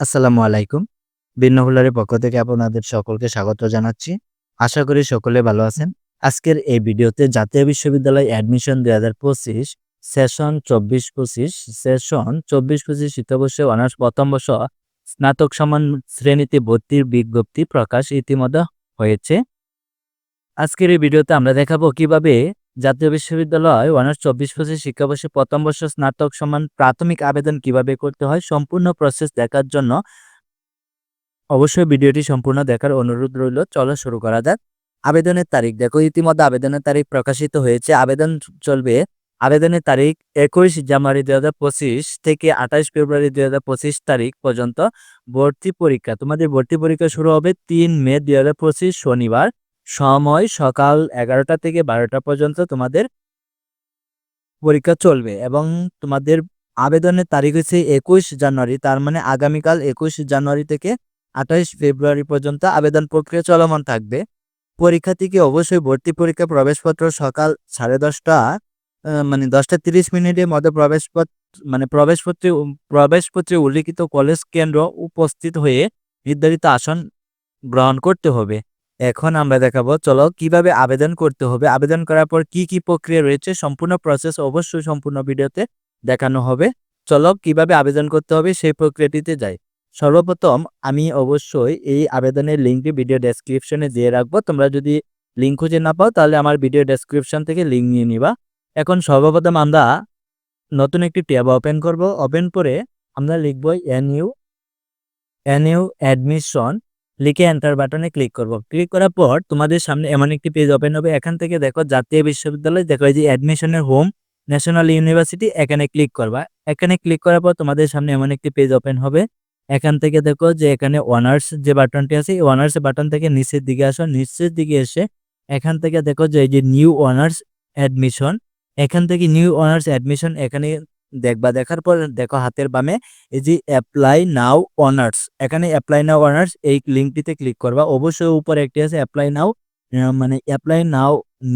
আসসালামু আলাইকুম। ভিন্নহুলারের পক্ষ থেকে আপনাদের সকলকে স্বাগত জানাচ্ছি। আশা করি সকলে ভালো আছেন। আজকের এই ভিডিওতে জাতীয় বিশ্ববিদ্যালয় অ্যাডমিশন ২০২৫ সেশন ২৪-২৫ সেশন চব্বিশ পঁচিশ শীতবর্ষে অনার্স প্রথম বর্ষ স্নাতক সমান শ্রেণীতে ভর্তির বিজ্ঞপ্তি প্রকাশ ইতিমধ্যে হয়েছে। আজকের এই ভিডিওতে আমরা দেখাবো কীভাবে জাতীয় বিশ্ববিদ্যালয় অনার্স ২৪-২৫ শিক্ষাবর্ষে প্রথম বর্ষ স্নাতক সমান প্রাথমিক আবেদন কীভাবে করতে হয় সম্পূর্ণ প্রসেস দেখার জন্য অবশ্যই ভিডিওটি সম্পূর্ণ দেখার অনুরোধ রইল। চলো শুরু করা যাক। আবেদনের তারিখ, দেখো ইতিমধ্যে আবেদনের তারিখ প্রকাশিত হয়েছে। আবেদন চলবে আবেদনের তারিখ একুশ জানুয়ারি দুই হাজার পঁচিশ থেকে আঠাশ ফেব্রুয়ারি দুই হাজার পঁচিশ তারিখ পর্যন্ত। ভর্তি পরীক্ষা, তোমাদের ভর্তি পরীক্ষা শুরু হবে তিন মে দুই হাজার পঁচিশ শনিবার। সময় সকাল এগারোটা থেকে বারোটা পর্যন্ত তোমাদের পরীক্ষা চলবে এবং তোমাদের আবেদনের তারিখ হচ্ছে একুশ জানুয়ারি। তার মানে আগামীকাল একুশ জানুয়ারি থেকে আঠাইশ ফেব্রুয়ারি পর্যন্ত আবেদন প্রক্রিয়া চলমান থাকবে। পরীক্ষার্থীকে অবশ্যই ভর্তি পরীক্ষা, প্রবেশপত্র সকাল সাড়ে দশটা মানে দশটা তিরিশ মিনিটের মধ্যে প্রবেশপত্র মানে প্রবেশপত্রে প্রবেশপত্রে উল্লিখিত কলেজ কেন্দ্র উপস্থিত হয়ে নির্ধারিত আসন গ্রহণ করতে হবে। এখন আমরা দেখাবো, চলো কীভাবে আবেদন করতে হবে। আবেদন করার পর কি কি প্রক্রিয়া রয়েছে, সম্পূর্ণ প্রসেস অবশ্যই সম্পূর্ণ ভিডিওতে দেখানো হবে। চলো কীভাবে আবেদন করতে হবে সেই প্রক্রিয়াটিতে যাই। সর্বপ্রথম আমি অবশ্যই এই আবেদনের লিঙ্কটি ভিডিও ডেসক্রিপশনে দিয়ে রাখব। তোমরা যদি লিঙ্ক খুঁজে না পাও, তাহলে আমার ভিডিও ডেসক্রিপশন থেকে লিঙ্ক নিয়ে নিবা। এখন সর্বপ্রথম আমরা নতুন একটি ট্যাব ওপেন করব। ওপেন করে আমরা লিখব এনইউ এনইউ অ্যাডমিশন লিখে এন্টার বাটনে ক্লিক করব। ক্লিক করার পর তোমাদের সামনে এমন একটি পেজ ওপেন হবে। এখান থেকে দেখো জাতীয় বিশ্ববিদ্যালয়, দেখো এই যে অ্যাডমিশনের হোম ন্যাশনাল ইউনিভার্সিটি এখানে ক্লিক করবা। এখানে ক্লিক করার পর তোমাদের সামনে এমন একটি পেজ ওপেন হবে। এখান থেকে দেখো যে এখানে অনার্স যে বাটনটি আছে, এই অনার্স বাটন থেকে নিচের দিকে আসো। নিচের দিকে এসে এখান থেকে দেখো যে এই যে নিউ অনার্স অ্যাডমিশন এখান থেকে নিউ অনার্স অ্যাডমিশন এখানে দেখবা, দেখার পর দেখো হাতের বামে এই যে অ্যাপ্লাই নাও অনার্স এখানে অ্যাপ্লাই নাও অনার্স এই লিঙ্কটিতে ক্লিক করবা। অবশ্যই উপরে একটি আছে অ্যাপ্লাই নাও মানে apply now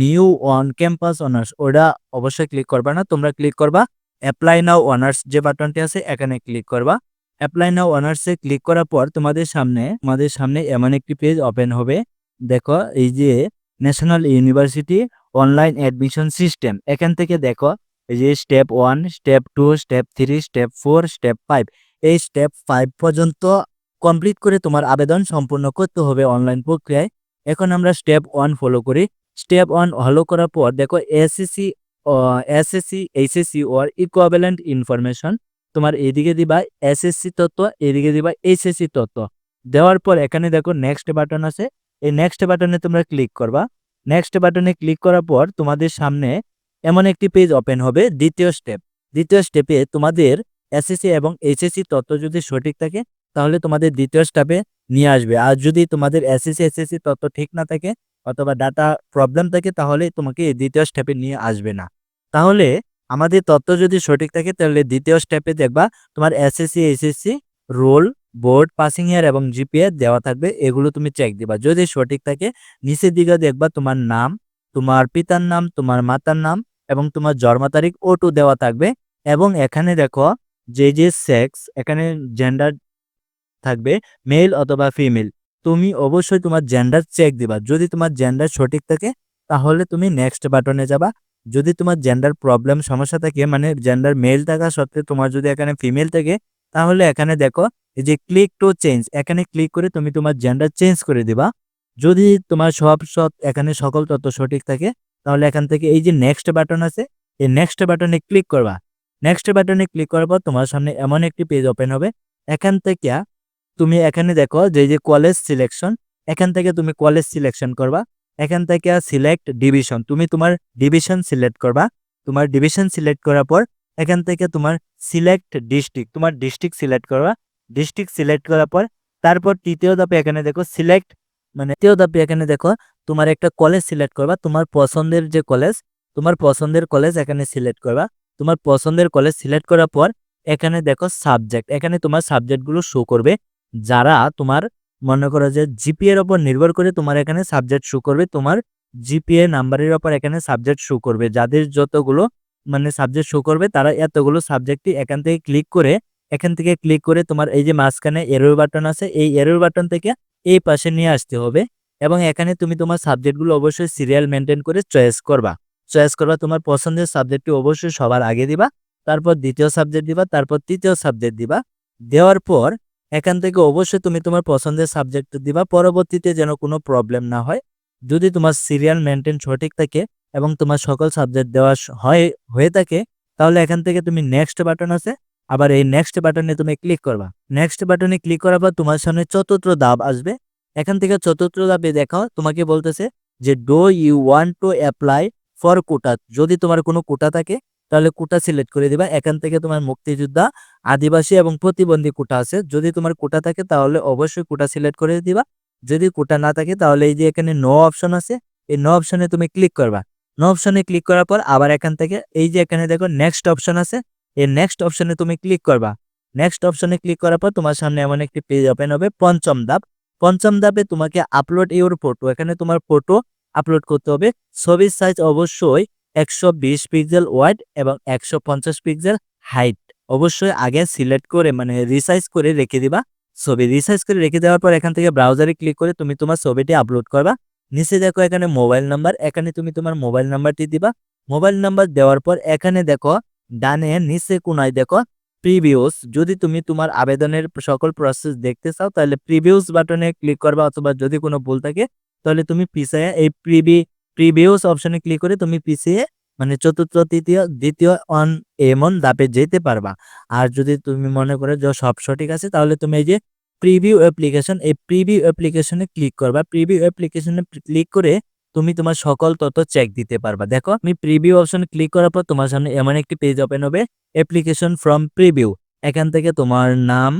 new on campus honours ওটা অবশ্যই ক্লিক করবা না, তোমরা ক্লিক করবা অ্যাপ্লাই নাও অনার্স যে বাটনটি আছে, এখানে ক্লিক করবা। অ্যাপ্লাই নাও অনার্সে ক্লিক করার পর তোমাদের সামনে তোমাদের সামনে এমন একটি পেজ ওপেন হবে। দেখো, এই যে national university online admission system এখান থেকে দেখো এই যে step one step two step three step four step five এই স্টেপ ফাইভ পর্যন্ত কমপ্লিট করে তোমার আবেদন সম্পূর্ণ করতে হবে অনলাইন প্রক্রিয়ায়। এখন আমরা স্টেপ ওয়ান ফলো করি। স্টেপ ওয়ান ফলো করার পর দেখো SSC SSC HSC or equivalent information তোমার এদিকে দিবা এসএসসি তত্ত্ব, এদিকে দিবা এইচএসসি তত্ত্ব। দেওয়ার পর এখানে দেখো নেক্সট বাটন আছে। এই নেক্সট বাটনে তোমরা ক্লিক করবা। নেক্সট বাটনে ক্লিক করার পর তোমাদের সামনে এমন একটি পেজ ওপেন হবে, দ্বিতীয় স্টেপ দ্বিতীয় স্টেপে তোমাদের এসএসসি এবং এইচএসসি তত্ত্ব যদি সঠিক থাকে, তাহলে তোমাদের দ্বিতীয় স্টেপে নিয়ে আসবে। আর যদি তোমাদের এসএসসি এসএসসি তত্ত্ব ঠিক না থাকে অথবা ডাটা প্রবলেম থাকে, তাহলে তোমাকে দ্বিতীয় স্টেপে নিয়ে আসবে না। তাহলে আমাদের তত্ত্ব যদি সঠিক থাকে, তাহলে দ্বিতীয় স্টেপে দেখবা তোমার SSC HSC roll board passing year এবং জিপিএ দেওয়া থাকবে, এগুলো তুমি চেক দিবা। যদি সঠিক থাকে, নিচের দিকে দেখবা তোমার নাম, তোমার পিতার নাম, তোমার মাতার নাম এবং তোমার জন্ম তারিখ ও টু দেওয়া থাকবে। এবং এখানে দেখো যে যে সেক্স এখানে জেন্ডার থাকবে মেল অথবা ফিমেল তুমি অবশ্যই তোমার জেন্ডার চেক দিবা। যদি তোমার জেন্ডার সঠিক থাকে, তাহলে তুমি নেক্সট বাটনে যাবা। যদি তোমার জেন্ডার প্রবলেম সমস্যা থাকে মানে জেন্ডার মেল থাকা সত্ত্বেও তোমার যদি এখানে ফিমেল থাকে, তাহলে এখানে দেখো এই যে ক্লিক টু চেঞ্জ এখানে ক্লিক করে তুমি তোমার জেন্ডার চেঞ্জ করে দিবা। যদি তোমার সব সব এখানে সকল তথ্য সঠিক থাকে তাহলে এখান থেকে এই যে নেক্সট বাটন আছে, এই নেক্সট বাটনে ক্লিক করবা। নেক্সট বাটনে ক্লিক করার পর তোমার সামনে এমন একটি পেজ ওপেন হবে। এখান থেকে তুমি এখানে দেখো যে যে কলেজ সিলেকশন এখান থেকে তুমি কলেজ সিলেকশন করবা। এখান থেকে সিলেক্ট ডিভিশন তুমি তোমার ডিভিশন সিলেক্ট করবা। তোমার ডিভিশন সিলেক্ট করার পর এখান থেকে তোমার সিলেক্ট ডিস্ট্রিক্ট তোমার ডিস্ট্রিক্ট সিলেক্ট করবা। ডিস্ট্রিক্ট সিলেক্ট করার পর, তারপর তৃতীয় ধাপে এখানে দেখো সিলেক্ট মানে তৃতীয় ধাপে এখানে দেখো তোমার একটা কলেজ সিলেক্ট করবা, তোমার পছন্দের যে কলেজ তোমার পছন্দের কলেজ এখানে সিলেক্ট করবা। তোমার পছন্দের কলেজ সিলেক্ট করার পর, এখানে দেখো সাবজেক্ট এখানে তোমার সাবজেক্টগুলো শো করবে। যারা তোমার, মনে করো যে জিপিএ এর উপর নির্ভর করে তোমার এখানে সাবজেক্ট শো করবে, তোমার জিপিএ নাম্বারের উপর এখানে সাবজেক্ট শো করবে। যাদের যতগুলো মানে সাবজেক্ট শো করবে, তারা এতগুলো সাবজেক্টই এখান থেকে ক্লিক করে, এখান থেকে ক্লিক করে তোমার এই যে মাঝখানে এরর বাটন আছে, এই এরর বাটন থেকে এই পাশে নিয়ে আসতে হবে। এবং এখানে তুমি তোমার সাবজেক্টগুলো অবশ্যই সিরিয়াল মেনটেন করে চয়েস করবা। চয়েস করবা, তোমার পছন্দের সাবজেক্টটি অবশ্যই সবার আগে দিবা, তারপর দ্বিতীয় সাবজেক্ট দিবা, তারপর তৃতীয় সাবজেক্ট দিবা। দেওয়ার পর এখান থেকে অবশ্যই তুমি তোমার পছন্দের সাবজেক্ট দিবা, পরবর্তীতে যেন কোনো প্রবলেম না হয়। যদি তোমার সিরিয়াল মেনটেন সঠিক থাকে এবং তোমার সকল সাবজেক্ট দেওয়া হয়, হয়ে থাকে, তাহলে এখান থেকে তুমি নেক্সট বাটন আছে, আবার এই নেক্সট বাটনে তুমি ক্লিক করবা। নেক্সট বাটনে ক্লিক করার পর তোমার সামনে চতুর্থ দাব আসবে এখান থেকে চতুর্থ ধাপে দেখো তোমাকে বলতেছে যে do you want to apply for quota যদি তোমার কোনো কোটা থাকে, তাহলে কোটা সিলেক্ট করে দিবা। এখান থেকে তোমার মুক্তিযোদ্ধা, আদিবাসী এবং প্রতিবন্ধী কোটা আছে। যদি তোমার কোটা থাকে, তাহলে অবশ্যই কোটা সিলেক্ট করে দিবা। যদি কোটা না থাকে, তাহলে এই যে এখানে নো অপশন আছে, এই নো অপশনে তুমি ক্লিক করবা। নো অপশনে ক্লিক করার পর আবার এখান থেকে, এই যে এখানে দেখো নেক্সট অপশন আছে, এই নেক্সট অপশনে তুমি ক্লিক করবা। নেক্সট অপশনে ক্লিক করার পর তোমার সামনে এমন একটি পেজ ওপেন হবে, পঞ্চম ধাপ। পঞ্চম ধাপে তোমাকে আপলোড ইউর ফটো এখানে তোমার ফটো আপলোড করতে হবে। ছবির সাইজ অবশ্যই একশো বিশ পিক্সেল ওয়াইড এবং একশো পঞ্চাশ পিক্সেল হাইট অবশ্যই আগে সিলেক্ট করে মানে রিসাইজ করে রেখে দিবা ছবি। রিসাইজ করে রেখে দেওয়ার পর এখান থেকে ব্রাউজারে ক্লিক করে তুমি তোমার ছবিটি আপলোড করবা। নিচে দেখো এখানে মোবাইল নাম্বার এখানে তুমি তোমার মোবাইল নাম্বারটি দিবা। মোবাইল নাম্বার দেওয়ার পর এখানে দেখো ডানে নিচে কোনায় দেখো প্রিভিউস যদি তুমি তোমার আবেদনের সকল প্রসেস দেখতে চাও, তাহলে প্রিভিউস বাটনে ক্লিক করবা অথবা যদি কোনো ভুল থাকে, তাহলে তুমি পিছিয়ে এই প্রিভি প্রিভিউস অপশনে ক্লিক করে তুমি পিছিয়ে মানে চতুর্থ, তৃতীয়, দ্বিতীয় অন এমন দাপে যেতে পারবা। আর যদি তুমি মনে করো যে সব সঠিক আছে, তাহলে তুমি এই যে প্রিভিউ অ্যাপ্লিকেশন এই প্রিভিউ অ্যাপ্লিকেশনে ক্লিক করবা। প্রিভিউ অ্যাপ্লিকেশনে ক্লিক করে তুমি তোমার সকল তথ্য চেক দিতে পারবা। দেখো, আমি প্রিভিউ অপশন ক্লিক করার পর তোমার সামনে এমন একটি পেজ ওপেন হবে অ্যাপ্লিকেশন ফ্রম প্রিভিউ এখান থেকে তোমার নাম,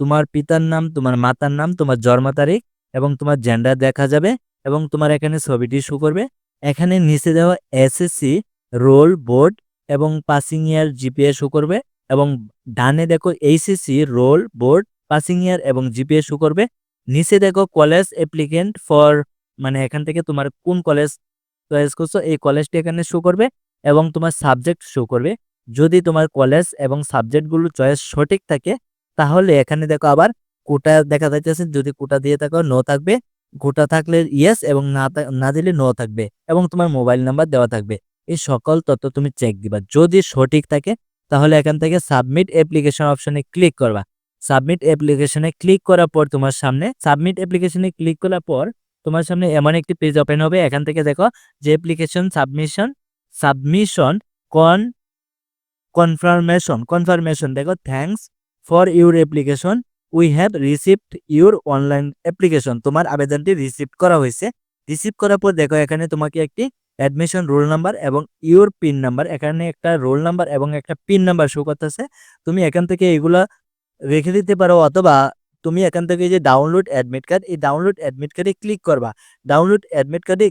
তোমার পিতার নাম, তোমার মাতার নাম, তোমার জন্ম তারিখ এবং তোমার জেন্ডার দেখা যাবে এবং তোমার এখানে ছবিটি শু করবে। এখানে নিচে দেওয়া এসএসসি রোল বোর্ড এবং পাসিং ইয়ার জিপিএ শু করবে এবং ডানে দেখো HSC roll board passing year এবং জিপিএ শো করবে। নিচে দেখো কলেজ অ্যাপ্লিকেন্ট ফর মানে এখান থেকে তোমার কোন কলেজ চয়েস করছ, এই কলেজটি এখানে শো করবে এবং তোমার সাবজেক্ট শো করবে। যদি তোমার কলেজ এবং সাবজেক্টগুলো চয়েস সঠিক থাকে, তাহলে এখানে দেখো আবার কোটা দেখা যাইতেছে, যদি কোটা দিয়ে থাকো নো থাকবে। কোটা থাকলে ইয়েস এবং না না দিলে নো থাকবে এবং তোমার মোবাইল নাম্বার দেওয়া থাকবে। এই সকল তথ্য তুমি চেক দিবা। যদি সঠিক থাকে, তাহলে এখান থেকে সাবমিট অ্যাপ্লিকেশন অপশনে ক্লিক করবা। সাবমিট অ্যাপ্লিকেশনে ক্লিক করার পর তোমার সামনে সাবমিট অ্যাপ্লিকেশনে ক্লিক করার পর তোমার সামনে এমন একটি পেজ ওপেন হবে। এখান থেকে দেখো, যে অ্যাপ্লিকেশন সাবমিশন সাবমিশন কন কনফার্মেশন কনফার্মেশন দেখো thanks for your application we have received your online application তোমার আবেদনটি রিসিভ করা হয়েছে। রিসিভ করার পর দেখো, এখানে তোমাকে একটি অ্যাডমিশন রোল নাম্বার এবং ইউর পিন নাম্বার এখানে একটা রোল নাম্বার এবং একটা পিন নাম্বার শো করতেছে। তুমি এখান থেকে এগুলা রেখে দিতে পারো অথবা তুমি এখান থেকে যে ডাউনলোড অ্যাডমিট কার্ড এই ডাউনলোড অ্যাডমিট কার্ডে ক্লিক করবা। ডাউনলোড অ্যাডমিট কার্ডে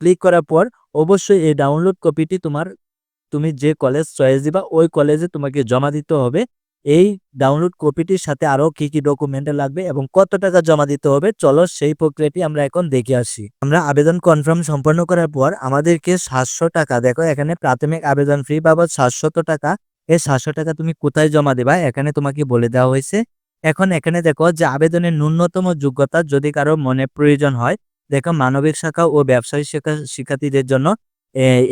ক্লিক করার পর অবশ্যই এই ডাউনলোড কপিটি তোমার, তুমি যে কলেজ চয়েস দিবা, ওই কলেজে তোমাকে জমা দিতে হবে। এই ডাউনলোড কপিটির সাথে আরও কি কি ডকুমেন্ট লাগবে এবং কত টাকা জমা দিতে হবে, চলো সেই প্রক্রিয়াটি আমরা এখন দেখে আসি। আমরা আবেদন কনফার্ম সম্পন্ন করার পর আমাদেরকে সাতশো টাকা, দেখো এখানে প্রাথমিক আবেদন ফি বাবদ সাতশত টাকা। এই সাতশো টাকা তুমি কোথায় জমা দেবা, এখানে তোমাকে বলে দেওয়া হয়েছে। এখন এখানে দেখো যে আবেদনের ন্যূনতম যোগ্যতা যদি কারও মনে প্রয়োজন হয়, দেখো মানবিক শাখা ও ব্যবসায়ী শাখা শিক্ষার্থীদের জন্য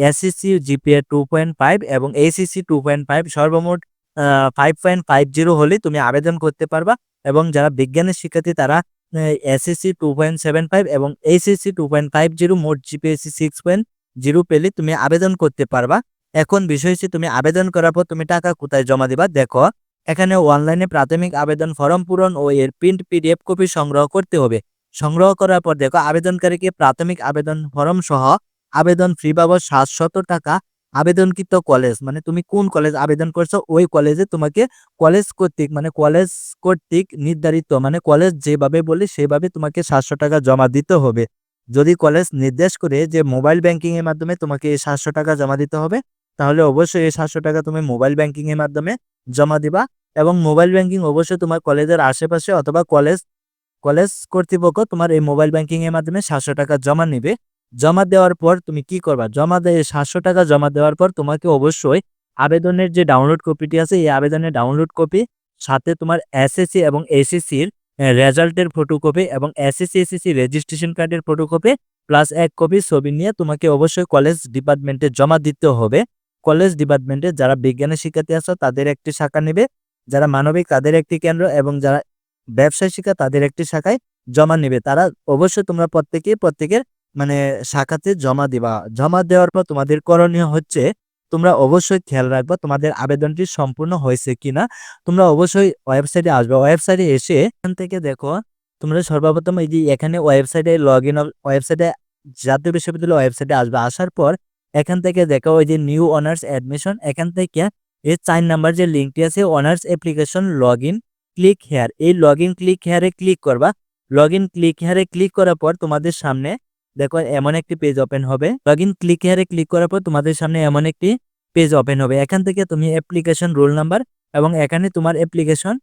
SSC GPA two point five এবং এসিসি টু পয়েন্ট ফাইভ সর্বমোট ফাইভ পয়েন্ট ফাইভ জিরো হলে তুমি আবেদন করতে পারবা এবং যারা বিজ্ঞানের শিক্ষার্থী তারা SSC two point seven five এবং HSC two point five zero মোট জিপিএসসি সিক্স পয়েন্ট জিরো পেলে তুমি আবেদন করতে পারবা। এখন বিষয় হচ্ছে তুমি আবেদন করার পর তুমি টাকা কোথায় জমা দিবা? দেখো এখানে অনলাইনে প্রাথমিক আবেদন ফর্ম পূরণ ও এর প্রিন্ট পিডিএফ কপি সংগ্রহ করতে হবে। সংগ্রহ করার পর দেখো, আবেদনকারীকে প্রাথমিক আবেদন ফর্ম সহ আবেদন ফ্রি বাবদ সাতশত টাকা আবেদনকৃত কলেজ মানে তুমি কোন কলেজ আবেদন করছ, ওই কলেজে তোমাকে কলেজ কর্তৃক মানে কলেজ কর্তৃক নির্ধারিত মানে কলেজ যেভাবে বলে সেভাবে তোমাকে সাতশো টাকা জমা দিতে হবে। যদি কলেজ নির্দেশ করে যে মোবাইল ব্যাংকিং এর মাধ্যমে তোমাকে এই সাতশো টাকা জমা দিতে হবে তাহলে অবশ্যই এই সাতশো টাকা তুমি মোবাইল ব্যাংকিং এর মাধ্যমে জমা দিবা এবং মোবাইল ব্যাংকিং অবশ্যই তোমার কলেজের আশেপাশে অথবা কলেজ কলেজ কর্তৃপক্ষ তোমার এই মোবাইল ব্যাংকিং এর মাধ্যমে সাতশো টাকা জমা নিবে। জমা দেওয়ার পর তুমি কি করবা? জমা দেয় সাতশো টাকা জমা দেওয়ার পর তোমাকে অবশ্যই আবেদনের যে ডাউনলোড কপিটি আছে, এই আবেদনের ডাউনলোড কপি সাথে তোমার এসএসসি এবং এসএসসির রেজাল্টের ফটোকপি এবং এসএসসি এসএসসি রেজিস্ট্রেশন কার্ডের ফটোকপি প্লাস এক কপি ছবি নিয়ে তোমাকে অবশ্যই কলেজ ডিপার্টমেন্টে জমা দিতে হবে। কলেজ ডিপার্টমেন্টে যারা বিজ্ঞানের শিক্ষার্থী আছো, তাদের একটি শাখা নেবে। যারা মানবিক, তাদের একটি কেন্দ্র এবং যারা ব্যবসায় শিক্ষা, তাদের একটি শাখায় জমা নেবে। তারা অবশ্যই তোমরা প্রত্যেকে প্রত্যেকের মানে শাখাতে জমা দিবা। জমা দেওয়ার পর তোমাদের করণীয় হচ্ছে, তোমরা অবশ্যই খেয়াল রাখবা তোমাদের আবেদনটি সম্পূর্ণ হয়েছে কিনা। তোমরা অবশ্যই ওয়েবসাইটে আসবে। ওয়েবসাইটে এসে এখান থেকে দেখো, তোমরা সর্বপ্রথম এই যে এখানে ওয়েবসাইটে লগ ইন ওয়েবসাইটে জাতীয় বিশ্ববিদ্যালয় ওয়েবসাইটে আসবে। আসার পর এখান থেকে দেখো ওই যে নিউ অনার্স অ্যাডমিশন এখান থেকে এই চার নাম্বার যে লিঙ্কটি আছে honours application log in click here এই লগ ইন ক্লিক হেয়ারে ক্লিক করবা। লগ ইন ক্লিক হেয়ারে ক্লিক করার পর তোমাদের সামনে দেখো এমন একটি পেজ ওপেন হবে। লগ ইন ক্লিক হেয়ারে ক্লিক করার পর তোমাদের সামনে এমন একটি পেজ ওপেন হবে। এখান থেকে তুমি অ্যাপ্লিকেশন রোল নাম্বার এবং এখানে তোমার অ্যাপ্লিকেশন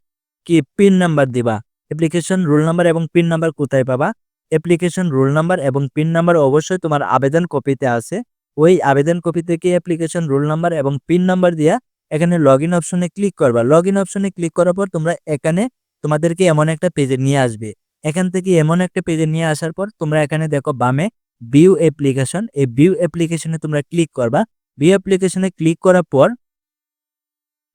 কি? পিন নাম্বার দিবা। অ্যাপ্লিকেশন রোল নাম্বার এবং পিন নাম্বার কোথায় পাবা? অ্যাপ্লিকেশন রোল নাম্বার এবং পিন নাম্বার অবশ্যই তোমার আবেদন কপিতে আছে। ওই আবেদন কপি থেকে অ্যাপ্লিকেশন রোল নাম্বার এবং পিন নাম্বার দিয়া এখানে লগ ইন অপশনে ক্লিক করবা। লগ ইন অপশনে ক্লিক করার পর তোমরা এখানে তোমাদেরকে এমন একটা পেজে নিয়ে আসবে। এখান থেকে এমন একটা পেজে নিয়ে আসার পর তোমরা এখানে দেখো বামে ভিউ অ্যাপ্লিকেশন এই ভিউ অ্যাপ্লিকেশনে তোমরা ক্লিক করবা। ভিউ অ্যাপ্লিকেশনে ক্লিক করার পর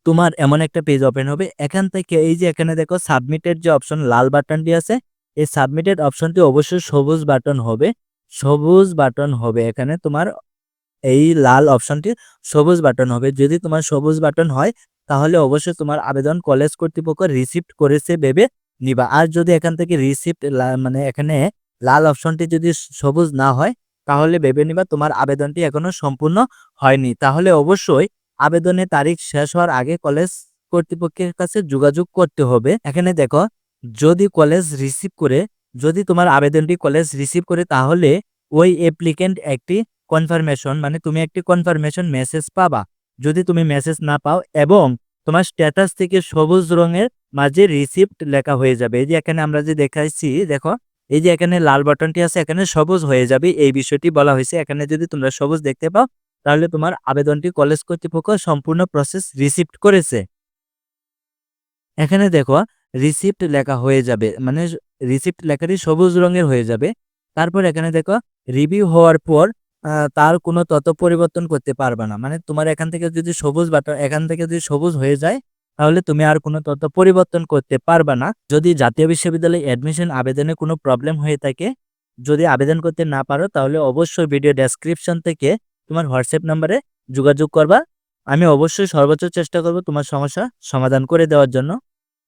তোমার এমন একটা পেজ ওপেন হবে। এখান থেকে এই যে এখানে দেখো সাবমিটেড যে অপশন লাল বাটনটি আছে, এই সাবমিটেড অপশনটি অবশ্যই সবুজ বাটন হবে। সবুজ বাটন হবে এখানে তোমার এই লাল অপশনটি সবুজ বাটন হবে। যদি তোমার সবুজ বাটন হয়, তাহলে অবশ্যই তোমার আবেদন কলেজ কর্তৃপক্ষ রিসিপ্ট করেছে ভেবে নিবা। আর যদি এখান থেকে রিসিপ্ট মানে এখানে লাল অপশনটি যদি সবুজ না হয়, তাহলে ভেবে নিবা তোমার আবেদনটি এখনও সম্পূর্ণ হয়নি। তাহলে অবশ্যই আবেদনের তারিখ শেষ হওয়ার আগে কলেজ কর্তৃপক্ষের কাছে যোগাযোগ করতে হবে। এখানে দেখো, যদি কলেজ রিসিভ করে, যদি তোমার আবেদনটি কলেজ রিসিভ করে, তাহলে ওই অ্যাপ্লিকেন্ট একটি কনফার্মেশন মানে তুমি একটি কনফার্মেশন মেসেজ পাবা। যদি তুমি মেসেজ না পাও এবং তোমার স্ট্যাটাস থেকে সবুজ রঙের মাঝে রিসিপ্ট লেখা হয়ে যাবে। এই যে এখানে আমরা যে দেখাইছি, দেখো, এই যে এখানে লাল বাটনটি আছে, এখানে সবুজ হয়ে যাবে। এই বিষয়টি বলা হয়েছে। এখানে যদি তোমরা সবুজ দেখতে পাও, তাহলে তোমার আবেদনটি কলেজ কর্তৃপক্ষ সম্পূর্ণ প্রসেস রিসিপ্ট করেছে। এখানে দেখো রিসিপ্ট লেখা হয়ে যাবে মানে রিসিপ্ট লেখাটি সবুজ রঙের হয়ে যাবে। তারপর এখানে দেখো রিভিউ হওয়ার পর তার কোনো তত পরিবর্তন করতে পারবে না। মানে তোমার এখান থেকে যদি সবুজ বাটন এখান থেকে যদি সবুজ হয়ে যায়, তাহলে তুমি আর কোনো তথ্য পরিবর্তন করতে পারবে না। যদি জাতীয় বিশ্ববিদ্যালয়ে অ্যাডমিশন আবেদনে কোনো প্রবলেম হয়ে থাকে, যদি আবেদন করতে না পারো, তাহলে অবশ্যই ভিডিও ডেসক্রিপশন থেকে তোমার হোয়াটসঅ্যাপ নাম্বারে যোগাযোগ করবা। আমি অবশ্যই সর্বোচ্চ চেষ্টা করব তোমার সমস্যা সমাধান করে দেওয়ার জন্য।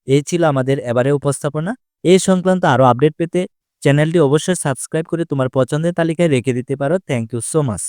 এই ছিল আমাদের এবারে উপস্থাপনা। এই সংক্রান্ত আরও আপডেট পেতে চ্যানেলটি অবশ্যই সাবস্ক্রাইব করে তোমার পছন্দের তালিকায় রেখে দিতে পারো। Thank you so much.